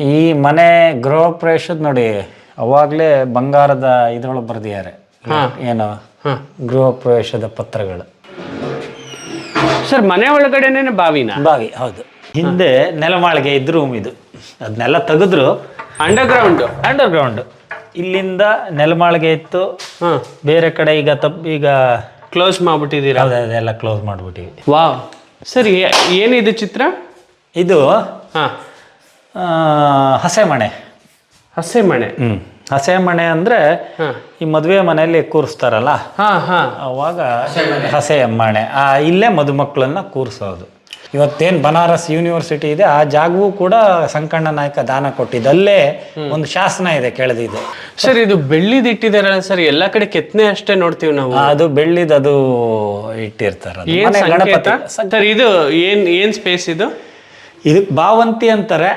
ಈ ಮನೆ ಗೃಹ ಪ್ರವೇಶದ ನೋಡಿ ಅವಾಗಲೇ ಬಂಗಾರದ ಇದ್ರೊಳಗೆ ಬರ್ದಿದ್ದಾರೆ. ಏನು? ಹಾ. ಗೃಹ ಪ್ರವೇಶದ ಪತ್ರಗಳು. ಸರ್ ಮನೆ ಒಳಗಡೆನೆ ಬಾವಿನ? ಬಾವಿ ಹೌದು. ಹಿಂದೆ ನೆಲಮಾಳಿಗೆ ಇದ್ದ ರೂಮ್ ಇದು. ಅದನ್ನೆಲ್ಲ ತೆಗೆದ್ರು. ಅಂಡರ್ಗ್ರೌಂಡ್ ಅಂಡರ್ಗ್ರೌಂಡ್ ಇಲ್ಲಿಂದ ನೆಲಮಾಳಿಗೆ ಇತ್ತು. ಹಾ. ಬೇರೆ ಕಡೆ ಈಗ ತಪ್ಪು ಈಗ ಕ್ಲೋಸ್ ಮಾಡ್ಬಿಟ್ಟಿದ್ದೀರಾ? ಅದೆಲ್ಲ ಕ್ಲೋಸ್ ಮಾಡಿಬಿಟ್ಟಿವಿ. ವಾವ್ ಸರ್ ಏನಿದು ಚಿತ್ರ? ಇದು ಹಾ. ಆ, ಹಸೆಮಣೆ. ಹಸೆ ಮಣೆ ಹ್ಮ್. ಹಸೆಮಣೆ ಅಂದ್ರೆ ಹಾ. ಈ ಮದುವೆ ಮನೆಯಲ್ಲಿ ಕೂರಿಸ್ತಾರಲ್ಲ? ಹಾ ಹಾ. ಅವಾಗ ಹಸೆ ಮಣೆ ಆ ಇಲ್ಲೇ ಮದುಮಕ್ಕಳನ್ನ ಕೂರಿಸೋದು. ಇವತ್ತೇನು ಬನಾರಸ್ ಯೂನಿವರ್ಸಿಟಿ ಇದೆ ಆ ಜಾಗವೂ ಕೂಡ ಸಂಕಣ್ಣ ನಾಯಕ ದಾನ ಕೊಟ್ಟಿದ್ದು ಅಲ್ಲೇ ಒಂದು ಶಾಸನ ಇದೆ ಕೆಳದಿದೆ ಸರ್ ಇದು ಬೆಳ್ಳಿದ್ ಇಟ್ಟಿದಾರಲ್ಲ ಸರ್ ಎಲ್ಲಾ ಕಡೆ ಕೆತ್ತನೆ ಅಷ್ಟೇ ನೋಡ್ತೀವಿ ನಾವು. ಅದು ಬೆಳ್ಳಿದ್ ಅದು ಇಟ್ಟಿರ್ತಾರೆ ಇದು ಏನ್ ಏನ್ ಸ್ಪೇಸ್ ಇದು? ಇದಕ್ಕೆ ಭಾವಂತಿ ಅಂತಾರೆ.